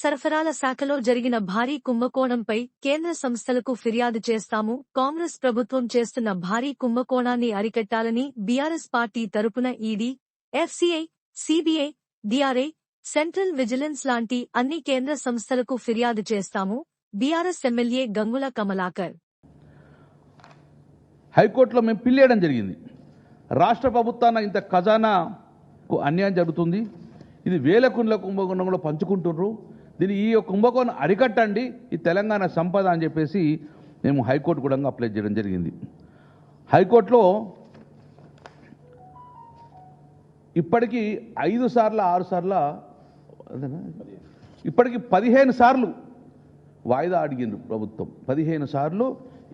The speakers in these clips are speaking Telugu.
సరఫరాల శాఖలో జరిగిన భారీ కుంభకోణంపై కేంద్ర సంస్థలకు ఫిర్యాదు చేస్తాము. కాంగ్రెస్ ప్రభుత్వం చేస్తున్న భారీ కుంభకోణాన్ని అరికట్టాలని బీఆర్ఎస్ పార్టీ తరపున ED FCI CBI DRI central vigilance లాంటి అన్ని కేంద్ర సంస్థలకు ఫిర్యాదు చేస్తాము. BRS MLA Gangula Kamalakar. హైకోర్టులో మేము పిల్లేయడం జరిగింది. రాష్ట్ర ప్రభుత్వాన ఇంత ఖజానాకు అన్యాయం జరుగుతుంది. ఇది వేల కుండ్ల కుంభకోణంలో పంచుకుంటున్నారు దీని ఈ కుంభకోణం అరికట్టండి ఈ తెలంగాణ సంపద అని చెప్పేసి మేము హైకోర్టు కూడా అప్లై చేయడం జరిగింది. హైకోర్టులో ఇప్పటికీ ఐదు సార్లు ఆరు సార్ల ఇప్పటికి పదిహేను సార్లు వాయిదా అడిగింది ప్రభుత్వం. పదిహేను సార్లు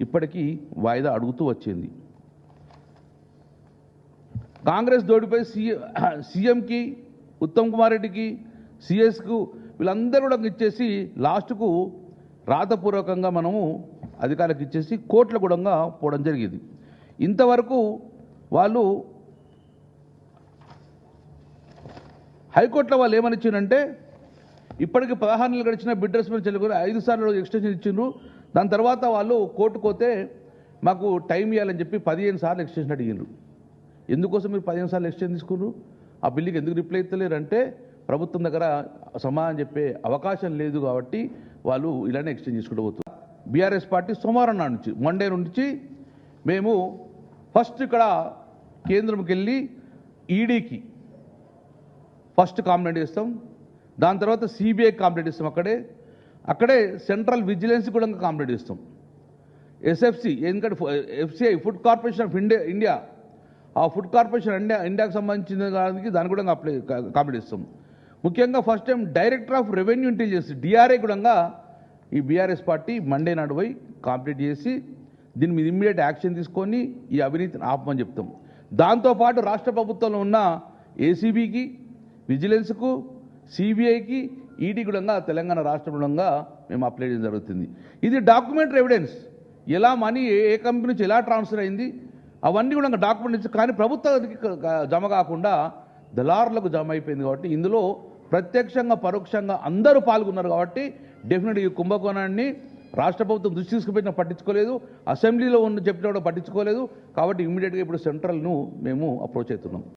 ఇప్పటికీ వాయిదా అడుగుతూ వచ్చింది. కాంగ్రెస్ దోడిపై సీఎం సీఎంకి ఉత్తమ్ కుమార్ రెడ్డికి సిఎస్కు వీళ్ళందరూ కూడా ఇచ్చేసి లాస్ట్కు రాతపూర్వకంగా మనము అధికారులకు ఇచ్చేసి కోట్ల గుడంగా పోవడం జరిగింది. ఇంతవరకు వాళ్ళు హైకోర్టులో వాళ్ళు ఏమని ఇచ్చిందంటే ఇప్పటికి పదహారు నెలలు గడిచిన బిడ్ రెస్పాన్స్ చెల్లికొని ఐదు సార్లు ఎక్స్టెన్షన్ ఇచ్చిండ్రు. దాని తర్వాత వాళ్ళు కోర్టుకు పోతే మాకు టైం ఇవ్వాలని చెప్పి పదిహేను సార్లు ఎక్స్టెన్షన్ అడిగిండ్రు. ఎందుకోసం మీరు పదిహేను సార్లు ఎక్స్టెన్షన్ తీసుకున్నారు? ఆ బిల్లుకి ఎందుకు రిప్లై ఇస్తలేరు అంటే ప్రభుత్వం దగ్గర సమాధానం చెప్పే అవకాశం లేదు కాబట్టి వాళ్ళు ఇలానే ఎక్స్చేంజ్ చేసుకుంటూ పోతున్నారు. బీఆర్ఎస్ పార్టీ సోమవారం నాడు నుంచి మండే నుంచి మేము ఫస్ట్ ఇక్కడ కేంద్రంకి వెళ్ళి ఈడీకి ఫస్ట్ కాంప్లైంట్ ఇస్తాం దాని తర్వాత సిబిఐ కాంప్లైంట్ ఇస్తాం అక్కడే. అక్కడే సెంట్రల్ విజిలెన్స్ కూడా కాంప్లైంట్ ఇస్తాం ఎస్ఎఫ్సి ఎందుకంటే FCI food corporation of India India. ఆ ఫుడ్ కార్పొరేషన్ ఇండియా ఇండియాకి సంబంధించిన దానికి దాన్ని కూడా అప్లై కాంప్లైంట్ ఇస్తాం ముఖ్యంగా first time director of revenue intelligence DRA కూడా ఈ బీఆర్ఎస్ పార్టీ మండే నాడు పోయి కంప్లీట్ చేసి దీని మీద ఇమ్మీడియట్ యాక్షన్ తీసుకొని ఈ అవినీతిని ఆపమని చెప్తాం. దాంతోపాటు రాష్ట్ర ప్రభుత్వంలో ఉన్న ఏసీబీకి విజిలెన్స్కు సిబిఐకి ఈడీ కూడా తెలంగాణ రాష్ట్ర గుణంగా మేము అప్లై చేయడం జరుగుతుంది. ఇది డాక్యుమెంటరీ ఎవిడెన్స్. ఎలా మనీ ఏ ఏ కంపెనీ నుంచి ఎలా ట్రాన్స్ఫర్ అయింది అవన్నీ కూడా డాక్యుమెంట్ కానీ ప్రభుత్వానికి జమ కాకుండా దళారులకు జమ అయిపోయింది కాబట్టి ఇందులో ప్రత్యక్షంగా పరోక్షంగా అందరూ పాల్గొన్నారు కాబట్టి డెఫినెట్గా ఈ కుంభకోణాన్ని రాష్ట్ర ప్రభుత్వం దృష్టి తీసుకుపోయినా పట్టించుకోలేదు. అసెంబ్లీలో ఉన్న చెప్పిన కూడా పట్టించుకోలేదు. కాబట్టి ఇమ్మీడియట్గా ఇప్పుడు సెంట్రల్ను మేము అప్రోచ్ అవుతున్నాం.